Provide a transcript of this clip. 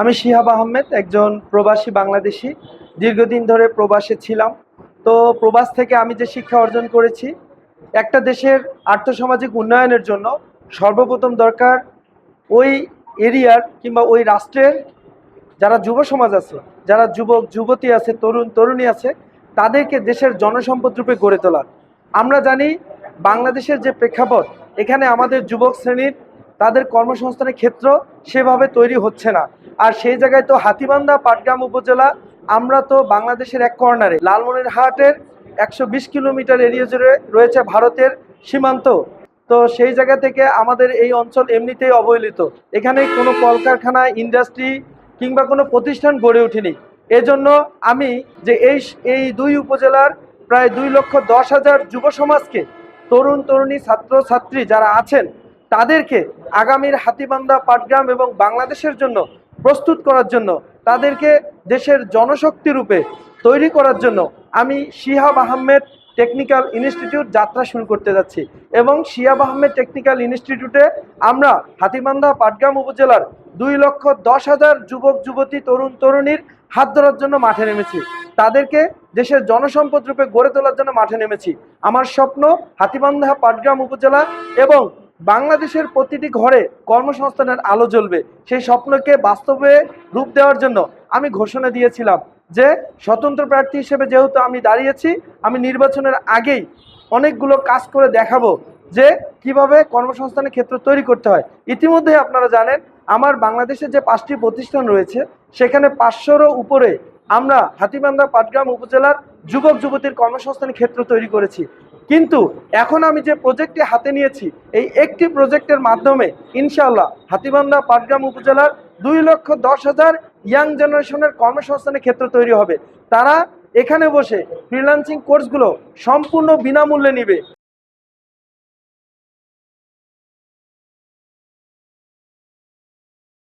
আমি শিহাব আহমেদ, একজন প্রবাসী বাংলাদেশি। দীর্ঘদিন ধরে প্রবাসে ছিলাম। তো প্রবাস থেকে আমি যে শিক্ষা অর্জন করেছি, একটা দেশের আর্থসামাজিক উন্নয়নের জন্য সর্বপ্রথম দরকার ওই এরিয়ার কিংবা ওই রাষ্ট্রের যারা যুব সমাজ আছে, যারা যুবক, যুবতী আছে, তরুণ, তরুণী আছে, তাদেরকে দেশের জনসম্পদ রূপে গড়ে তোলা। আমরা জানি বাংলাদেশের যে প্রেক্ষাপট, এখানে আমাদের যুবক শ্রেণির তাদের কর্মসংস্থানের ক্ষেত্র সেভাবে তৈরি হচ্ছে না। আর সেই জায়গায় তো হাতিবান্ধা, পাটগ্রাম উপজেলা, আমরা তো বাংলাদেশের এক কর্নারে লালমনিরহাটের একশো বিশ কিলোমিটার এরিয়া জুড়ে রয়েছে ভারতের সীমান্ত। তো সেই জায়গা থেকে আমাদের এই অঞ্চল এমনিতেই অবহেলিত। এখানে কোনো কলকারখানা ইন্ডাস্ট্রি কিংবা কোনো প্রতিষ্ঠান গড়ে ওঠেনি। এজন্য আমি যে এই এই দুই উপজেলার প্রায় দুই লক্ষ দশ হাজার যুব সমাজকে তরুণ, তরুণী, ছাত্র, ছাত্রী যারা আছেন তাদেরকে আগামীর হাতিবান্ধা, পাটগ্রাম এবং বাংলাদেশের জন্য প্রস্তুত করার জন্য, তাদেরকে দেশের জনশক্তি রূপে তৈরি করার জন্য আমি শিহাব আহমেদ টেকনিক্যাল ইনস্টিটিউট যাত্রা শুরু করতে যাচ্ছি। এবং শিয়াব আহমেদ টেকনিক্যাল ইনস্টিটিউটে আমরা হাতিবান্ধা, পাটগ্রাম উপজেলার দুই লক্ষ দশ হাজার যুবক, যুবতী, তরুণ, তরুণীর হাত ধরার জন্য মাঠে নেমেছি। তাদেরকে দেশের জনসম্পদ রূপে গড়ে তোলার জন্য মাঠে নেমেছি। আমার স্বপ্ন হাতিবান্ধা, পাটগ্রাম উপজেলা এবং বাংলাদেশের প্রতিটি ঘরে কর্মসংস্থানের আলো জ্বলবে। সেই স্বপ্নকে বাস্তবে রূপ দেওয়ার জন্য আমি ঘোষণা দিয়েছিলাম যে, স্বতন্ত্র প্রার্থী হিসেবে যেহেতু আমি দাঁড়িয়েছি, আমি নির্বাচনের আগেই অনেকগুলো কাজ করে দেখাবো যে কীভাবে কর্মসংস্থানের ক্ষেত্র তৈরি করতে হয়। ইতিমধ্যে আপনারা জানেন, আমার বাংলাদেশের যে পাঁচটি প্রতিষ্ঠান রয়েছে, সেখানে পাঁচশোরও উপরে আমরা হাতিবান্ধা, পাটগ্রাম উপজেলার যুবক যুবতীর কর্মসংস্থানের ক্ষেত্র তৈরি করেছি। কিন্তু এখন আমি যে প্রজেক্টটি হাতে নিয়েছি, এই একটি প্রজেক্টের মাধ্যমে ইনশাআল্লাহ হাতিবান্ধা পাটগ্রাম উপজেলার দুই লক্ষ দশ হাজার ইয়াং জেনারেশনের কর্মসংস্থানের ক্ষেত্র তৈরি হবে। তারা এখানে বসে ফ্রিল্যান্সিং কোর্সগুলো সম্পূর্ণ বিনামূল্যে নিবে।